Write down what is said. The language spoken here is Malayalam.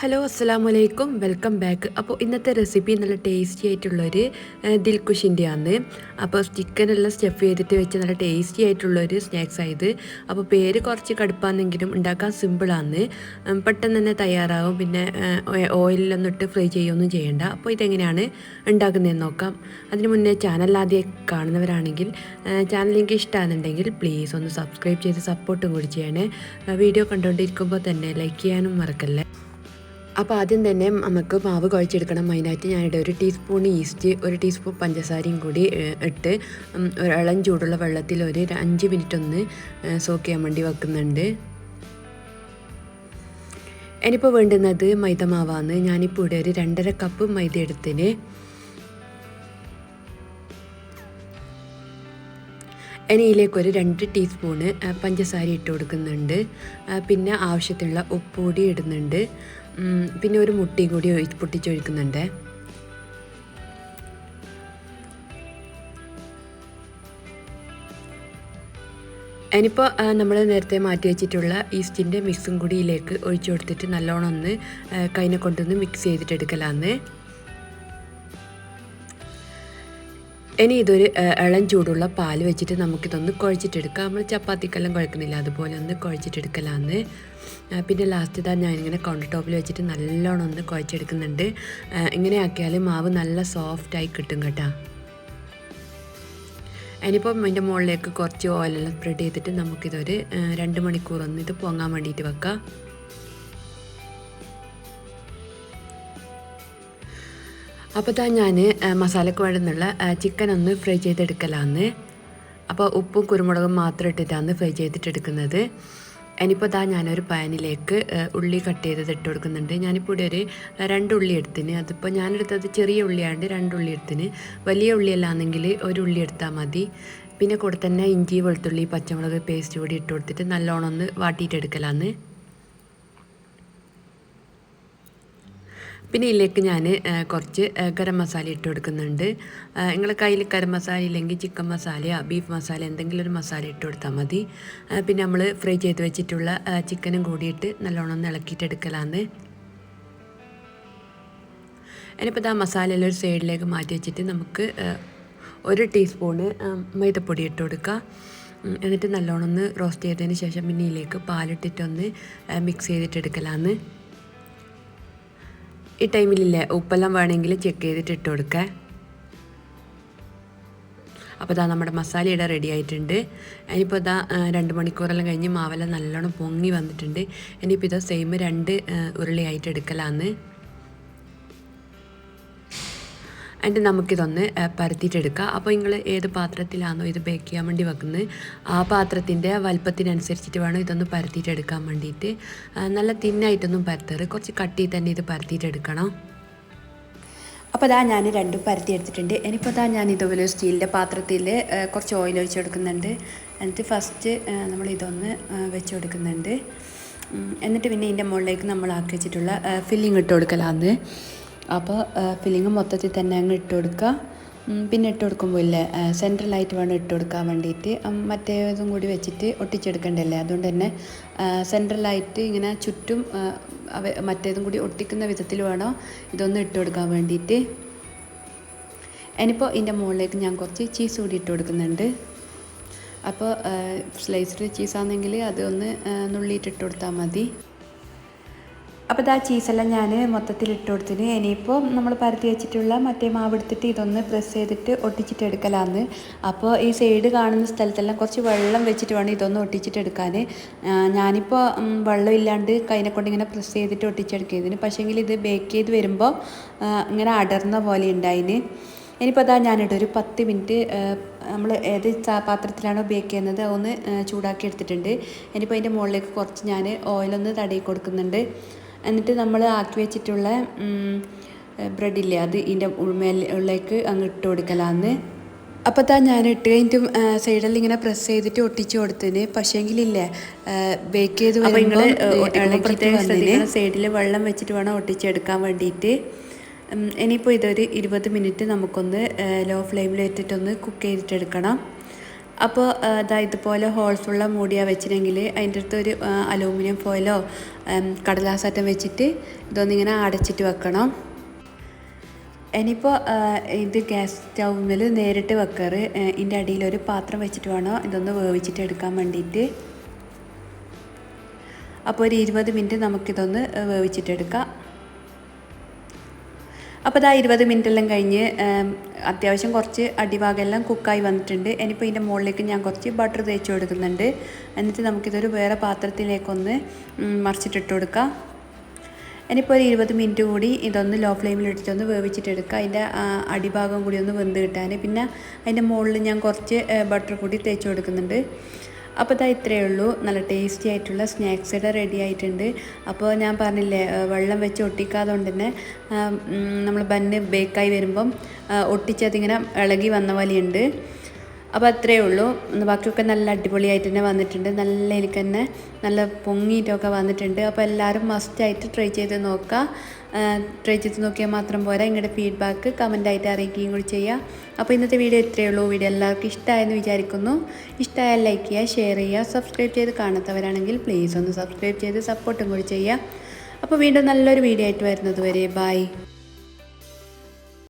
ഹലോ അസ്സാം വലൈക്കും വെൽക്കം ബാക്ക് അപ്പോൾ ഇന്നത്തെ റെസിപ്പി നല്ല ടേസ്റ്റി ആയിട്ടുള്ളൊരു ദിൽക്കുഷിന്റെ ആണ്. അപ്പോൾ ചിക്കനെല്ലാം സ്റ്റഫ് ചെയ്തിട്ട് വെച്ച് നല്ല ടേസ്റ്റി ആയിട്ടുള്ളൊരു സ്നാക്സ് ആയത്. അപ്പോൾ പേര് കുറച്ച് കടുപ്പാണെങ്കിലും ഉണ്ടാക്കാൻ സിമ്പിളാണ് പെട്ടെന്ന് തന്നെ തയ്യാറാവും. പിന്നെ ഓയിലൊന്നും ഇട്ട് ഫ്രൈ ചെയ്യുകയൊന്നും ചെയ്യേണ്ട. അപ്പോൾ ഇതെങ്ങനെയാണ് ഉണ്ടാക്കുന്നതെന്ന് നോക്കാം. അതിന് മുന്നേ ചാനൽ ആദ്യം കാണുന്നവരാണെങ്കിൽ എനിക്ക് ഇഷ്ടമാണെന്നുണ്ടെങ്കിൽ പ്ലീസ് ഒന്ന് സബ്സ്ക്രൈബ് ചെയ്ത് സപ്പോർട്ടും കൂടി ചെയ്യണേ. വീഡിയോ കണ്ടുകൊണ്ടിരിക്കുമ്പോൾ തന്നെ ലൈക്ക് ചെയ്യാനും മറക്കല്ലേ. അപ്പോൾ ആദ്യം തന്നെ നമുക്ക് മാവ് കുഴച്ചെടുക്കണം. അതിനായിട്ട് ഞാനിവിടെ ഒരു ടീസ്പൂൺ ഈസ്റ്റ് ഒരു ടീസ്പൂൺ പഞ്ചസാരയും കൂടി ഇട്ട് ഇളം ചൂടുള്ള വെള്ളത്തിൽ ഒരു അഞ്ച് മിനിറ്റ് ഒന്ന് സോക്ക് ചെയ്യാൻ വേണ്ടി വെക്കുന്നുണ്ട്. ഇനിയിപ്പോൾ വേണ്ടുന്നത് മൈദ മാവാണ്. ഞാനിപ്പോൾ ഇവിടെ ഒരു രണ്ടര കപ്പ് മൈദ എടുത്തിന്. ഇനി ഒരു രണ്ട് ടീസ്പൂണ് പഞ്ചസാര ഇട്ട് കൊടുക്കുന്നുണ്ട്. പിന്നെ ആവശ്യത്തിനുള്ള ഉപ്പ് കൂടി ഇടുന്നുണ്ട്. പിന്നെ ഒരു മുട്ടയും കൂടി പൊട്ടിച്ചൊഴിക്കുന്നുണ്ട്. ഇനിയിപ്പോൾ നമ്മൾ നേരത്തെ മാറ്റി വെച്ചിട്ടുള്ള ഈസ്റ്റിന്റെ മിക്സും കൂടിയിലേക്ക് ഒഴിച്ചു കൊടുത്തിട്ട് നല്ലോണം ഒന്ന് കൈനെ കൊണ്ടൊന്ന് മിക്സ് ചെയ്തിട്ടെടുക്കലാന്ന് ഇനി ഇതൊരു ഇളം ചൂടുള്ള പാൽ വെച്ചിട്ട് നമുക്കിതൊന്ന് കുഴച്ചിട്ടെടുക്കാം. നമ്മൾ ചപ്പാത്തിക്കെല്ലാം കുഴക്കുന്നില്ല. അതുപോലെ ഒന്ന് കുഴച്ചിട്ടെടുക്കലാന്ന്. പിന്നെ ലാസ്റ്റ് ഇതാ ഞാനിങ്ങനെ കൗണ്ടർ ടോപ്പിൽ വെച്ചിട്ട് നല്ലോണം ഒന്ന് കുഴച്ചെടുക്കുന്നുണ്ട്. ഇങ്ങനെയാക്കിയാൽ മാവ് നല്ല സോഫ്റ്റായി കിട്ടും കേട്ടോ. അതിനിപ്പോൾ അതിന്റെ മുകളിലേക്ക് കുറച്ച് ഓയിലെല്ലാം സ്പ്രെഡ് ചെയ്തിട്ട് നമുക്കിതൊരു രണ്ട് മണിക്കൂർ ഒന്ന് ഇത് പൊങ്ങാൻ വേണ്ടിയിട്ട് വെക്കാം. അപ്പോൾ താ ഞാൻ മസാലക്ക് വേണ്ടുന്നുള്ള ചിക്കൻ ഒന്ന് ഫ്രൈ ചെയ്തെടുക്കലാന്ന്. അപ്പോൾ ഉപ്പും കുരുമുളകും മാത്രം ഇട്ടിട്ടാണ് ഫ്രൈ ചെയ്തിട്ടെടുക്കുന്നത്. ഇനിയിപ്പോൾ താ ഞാനൊരു പാനിലേക്ക് ഉള്ളി കട്ട് ചെയ്തത് ഇട്ട് കൊടുക്കുന്നുണ്ട്. ഞാനിപ്പോൾ ഇവിടെ ഒരു രണ്ട് ഉള്ളി എടുത്തിന്. അതിപ്പോൾ ഞാനെടുത്തത് ചെറിയ ഉള്ളിയാണ്ട് രണ്ട് ഉള്ളി എടുത്തിന്. വലിയ ഉള്ളിയല്ലാന്നെങ്കിൽ ഒരു ഉള്ളി എടുത്താൽ മതി. പിന്നെ കൂടെ തന്നെ ഇഞ്ചി വെളുത്തുള്ളി പച്ചമുളക് പേസ്റ്റ് കൂടി ഇട്ട് കൊടുത്തിട്ട് നല്ലോണം ഒന്ന് വാട്ടിയിട്ടെടുക്കലാന്ന്. പിന്നെ ഇതിലേക്ക് ഞാൻ കുറച്ച് ഗരം മസാല ഇട്ട് കൊടുക്കുന്നുണ്ട്. നിങ്ങളുടെ കയ്യിൽ ഗരം മസാല ഇല്ലെങ്കിൽ ചിക്കൻ മസാലയോ ബീഫ് മസാല എന്തെങ്കിലും ഒരു മസാല ഇട്ട് കൊടുത്താൽ മതി. പിന്നെ നമ്മൾ ഫ്രൈ ചെയ്ത് വെച്ചിട്ടുള്ള ചിക്കനും കൂടിയിട്ട് നല്ലോണം ഇളക്കിയിട്ടെടുക്കലാന്ന് ഇനിയിപ്പോൾ ഇതാ മസാലയെല്ലാം ഒരു സൈഡിലേക്ക് മാറ്റി വെച്ചിട്ട് നമുക്ക് ഒരു ടീസ്പൂണ് മൈദപ്പൊടി ഇട്ട് കൊടുക്കുക. എന്നിട്ട് നല്ലോണം ഒന്ന് റോസ്റ്റ് ചെയ്തതിന് ശേഷം പിന്നെ ഇതിലേക്ക് പാലിട്ടിട്ടൊന്ന് മിക്സ് ചെയ്തിട്ടെടുക്കലാന്ന് ഈ ടൈമിലില്ലേ? ഉപ്പെല്ലാം വേണമെങ്കിൽ ചെക്ക് ചെയ്തിട്ട് ഇട്ട് കൊടുക്കുക അപ്പോൾ ഇതാ നമ്മുടെ മസാല ഇട റെഡി ആയിട്ടുണ്ട്. ഇനിയിപ്പോൾ ഇതാ രണ്ട് മണിക്കൂറെല്ലാം കഴിഞ്ഞ് മാവെല്ലാം നല്ലോണം പൊങ്ങി വന്നിട്ടുണ്ട്. ഇനിയിപ്പോൾ ഇതാ സെയിം രണ്ട് ഉരുളിയായിട്ട് എടുക്കലാന്ന്. എന്നിട്ട് നമുക്കിതൊന്ന് പരത്തിയിട്ടെടുക്കാം. അപ്പോൾ നിങ്ങൾ ഏത് പാത്രത്തിലാണോ ഇത് ബേക്ക് ചെയ്യാൻ വേണ്ടി വെക്കുന്നത് ആ പാത്രത്തിന്റെ വലുപ്പത്തിനനുസരിച്ചിട്ട് വേണം ഇതൊന്ന് പരത്തിയിട്ടെടുക്കാൻ വേണ്ടിയിട്ട് നല്ല തിന്നായിട്ടൊന്നും പരത്തരുത് കുറച്ച് കട്ടി തന്നെ ഇത് പരത്തിയിട്ടെടുക്കണം. അപ്പോൾ ഇതാ ഞാൻ രണ്ടും പരത്തി എടുത്തിട്ടുണ്ട് ഇനിയിപ്പോൾ ഇതാ ഞാൻ ഇതുപോലെ സ്റ്റീലിന്റെ പാത്രത്തിൽ കുറച്ച് ഓയിൽ ഒഴിച്ച് കൊടുക്കുന്നുണ്ട് എന്നിട്ട് ഫസ്റ്റ് നമ്മൾ ഇതൊന്ന് വെച്ച് കൊടുക്കുന്നുണ്ട് എന്നിട്ട് പിന്നെ ഇതിന്റെ മുകളിലേക്ക് നമ്മൾ ആക്കി വെച്ചിട്ടുള്ള ഫില്ലിങ് ഇട്ട് കൊടുക്കലാന്ന്. അപ്പോൾ ഫില്ലിങ് മൊത്തത്തിൽ തന്നെ അങ്ങ് ഇട്ട് കൊടുക്കുക. പിന്നെ ഇട്ട് കൊടുക്കുമ്പോൾ ഇല്ലേ സെൻട്രലായിട്ട് വേണം ഇട്ട് കൊടുക്കാൻ വേണ്ടിയിട്ട്. മറ്റേതും കൂടി വെച്ചിട്ട് ഒട്ടിച്ചെടുക്കണ്ടല്ലേ അതുകൊണ്ട് തന്നെ സെൻട്രലായിട്ട് ഇങ്ങനെ ചുറ്റും മറ്റേതും കൂടി ഒട്ടിക്കുന്ന വിധത്തിൽ വേണം ഇതൊന്ന് ഇട്ട് കൊടുക്കാൻ വേണ്ടിയിട്ട്. ഇനിയിപ്പോൾ ഇതിന്റെ മുകളിലേക്ക് ഞാൻ കുറച്ച് ചീസ് കൂടി ഇട്ട് കൊടുക്കുന്നുണ്ട്. അപ്പോൾ സ്ലൈസ്ഡ് ചീസാണെങ്കിൽ അതൊന്ന് ഒന്ന് ആ, നുള്ളിയിട്ട് ഇട്ട് കൊടുത്താൽ മതി. അപ്പോൾ ഇതാ ചീസെല്ലാം ഞാൻ മൊത്തത്തിൽ ഇട്ട് കൊടുത്തിന്. ഇനിയിപ്പോൾ നമ്മൾ പരത്തി വെച്ചിട്ടുള്ള മറ്റേ മാവ് എടുത്തിട്ട് ഇതൊന്ന് പ്രസ് ചെയ്തിട്ട് ഒട്ടിച്ചിട്ട് എടുക്കലാന്ന്. അപ്പോൾ ഈ സൈഡ് കാണുന്ന സ്ഥലത്തെല്ലാം കുറച്ച് വെള്ളം വെച്ചിട്ട് വേണം ഇതൊന്ന് ഒട്ടിച്ചിട്ട് എടുക്കാൻ ഞാനിപ്പോൾ വെള്ളം ഇല്ലാണ്ട് കൈനെ കൊണ്ട് ഇങ്ങനെ പ്രസ് ചെയ്തിട്ട് ഒട്ടിച്ചെടുക്കിയതിന് പക്ഷേങ്കിൽ ഇത് ബേക്ക് ചെയ്ത് വരുമ്പോൾ ഇങ്ങനെ അടർന്ന പോലെ ഉണ്ടായിന് ഇനിയിപ്പോൾ അതാ ഞാനിട്ട് ഒരു പത്ത് മിനിറ്റ് നമ്മൾ ഏത് പാത്രത്തിലാണ് ബേക്ക് ചെയ്യുന്നത് അതൊന്ന് ചൂടാക്കി എടുത്തിട്ടുണ്ട്. ഇനിയിപ്പോൾ അതിന്റെ മുകളിലേക്ക് കുറച്ച് ഞാൻ ഓയിലൊന്ന് തടയി കൊടുക്കുന്നുണ്ട്. എന്നിട്ട് നമ്മൾ ആക്കി വെച്ചിട്ടുള്ള ബ്രെഡില്ലേ അത് ഇതിന്റെ ഉൾമേലേക്ക് അങ്ങ് ഇട്ട് കൊടുക്കലാന്ന്. അപ്പോൾ താ ഞാൻ ഇട്ട് കഴിഞ്ഞിട്ടും സൈഡിൽ ഇങ്ങനെ പ്രസ് ചെയ്തിട്ട് ഒട്ടിച്ചു കൊടുത്തിന് പക്ഷേങ്കിലില്ലേ ബേക്ക് ചെയ്ത് വരുമ്പോൾ സൈഡിൽ വെള്ളം വെച്ചിട്ട് വേണം ഒട്ടിച്ചെടുക്കാൻ വേണ്ടിയിട്ട് ഇനിയിപ്പോൾ ഇതൊരു ഇരുപത് മിനിറ്റ് നമുക്കൊന്ന് ലോ ഫ്ലെയിമിൽ വെച്ചിട്ടൊന്ന് കുക്ക് ചെയ്തിട്ടെടുക്കണം. അപ്പോൾ ഇതാ ഇതുപോലെ ഹോൾസുള്ള മൂടിയാ വെച്ചിട്ടുണ്ടെങ്കിൽ അതിന്റെ അടുത്ത് ഒരു അലൂമിനിയം ഫോയിലോ കടലാസാറ്റം വെച്ചിട്ട് ഇതൊന്നിങ്ങനെ അടച്ചിട്ട് വെക്കണം. ഇനിയിപ്പോൾ ഇത് ഗ്യാസ് സ്റ്റൗവിൽ നേരിട്ട് വെക്കാറ്. ഇതിന്റെ അടിയിൽ ഒരു പാത്രം വെച്ചിട്ട് വേണം? ഇതൊന്ന് വേവിച്ചിട്ട് എടുക്കാൻ വേണ്ടിയിട്ട് അപ്പോൾ ഒരു ഇരുപത് മിനിറ്റ് നമുക്കിതൊന്ന് വേവിച്ചിട്ടെടുക്കാം അപ്പോൾ ഇതാ ഇരുപത് മിനിറ്റ് എല്ലാം കഴിഞ്ഞ് അത്യാവശ്യം കുറച്ച് അടിഭാഗമെല്ലാം കുക്കായി വന്നിട്ടുണ്ട്. ഇനിയിപ്പോൾ ഇതിന്റെ മുകളിലേക്ക് ഞാൻ കുറച്ച് ബട്ടർ തേച്ച് കൊടുക്കുന്നുണ്ട്. എന്നിട്ട് നമുക്കിതൊരു വേറെ പാത്രത്തിലേക്കൊന്ന് മറിച്ചിട്ടിട്ട് കൊടുക്കാം. ഇനിയിപ്പോൾ ഒരു ഇരുപത് മിനിറ്റ് കൂടി ഇതൊന്ന് ലോ ഫ്ലെയിമിൽ ഒന്ന് വേവിച്ചിട്ടെടുക്കുക അതിന്റെ അടിഭാഗം കൂടി ഒന്ന് വെന്ത് കിട്ടാൻ പിന്നെ അതിന്റെ മുകളിൽ ഞാൻ കുറച്ച് ബട്ടർ കൂടി തേച്ച് കൊടുക്കുന്നുണ്ട്. അപ്പോൾ ഇതാ ഇത്രയേ ഉള്ളൂ. നല്ല ടേസ്റ്റി ആയിട്ടുള്ള സ്നാക്സ് ഇവിടെ റെഡി ആയിട്ടുണ്ട്. അപ്പോൾ ഞാൻ പറഞ്ഞില്ലേ വെള്ളം വെച്ച് ഒട്ടിക്കാതെ കൊണ്ട് തന്നെ നമ്മൾ ബന്ന് ബേക്കായി വരുമ്പം ഒട്ടിച്ചതിങ്ങനെ ഇളകി വന്ന പോലെയുണ്ട്. അപ്പോൾ അത്രയേ ഉള്ളൂ. ബാക്കിയൊക്കെ നല്ല അടിപൊളിയായിട്ട് തന്നെ വന്നിട്ടുണ്ട്. നല്ല എനിക്ക് തന്നെ നല്ല പൊങ്ങിയിട്ടൊക്കെ വന്നിട്ടുണ്ട്. അപ്പോൾ എല്ലാവരും മസ്റ്റായിട്ട് ട്രൈ ചെയ്ത് നോക്കുക ട്രൈ ചെയ്ത് നോക്കിയാൽ മാത്രം പോരാ. നിങ്ങളുടെ ഫീഡ്ബാക്ക് കമന്റായിട്ട് അറിയിക്കുകയും കൂടി ചെയ്യുക അപ്പോൾ ഇന്നത്തെ വീഡിയോ ഇത്രയേ ഉള്ളൂ. വീഡിയോ എല്ലാവർക്കും ഇഷ്ടമായെന്ന് വിചാരിക്കുന്നു. ഇഷ്ടമായാൽ ലൈക്ക് ചെയ്യുക ഷെയർ ചെയ്യുക സബ്സ്ക്രൈബ് ചെയ്ത് കാണാത്തവരാണെങ്കിൽ പ്ലീസ് ഒന്ന് സബ്സ്ക്രൈബ് ചെയ്ത് സപ്പോർട്ടും കൂടി ചെയ്യുക അപ്പോൾ വീണ്ടും നല്ലൊരു വീഡിയോ ആയിട്ട് വരുന്നത് വരെ. ബൈ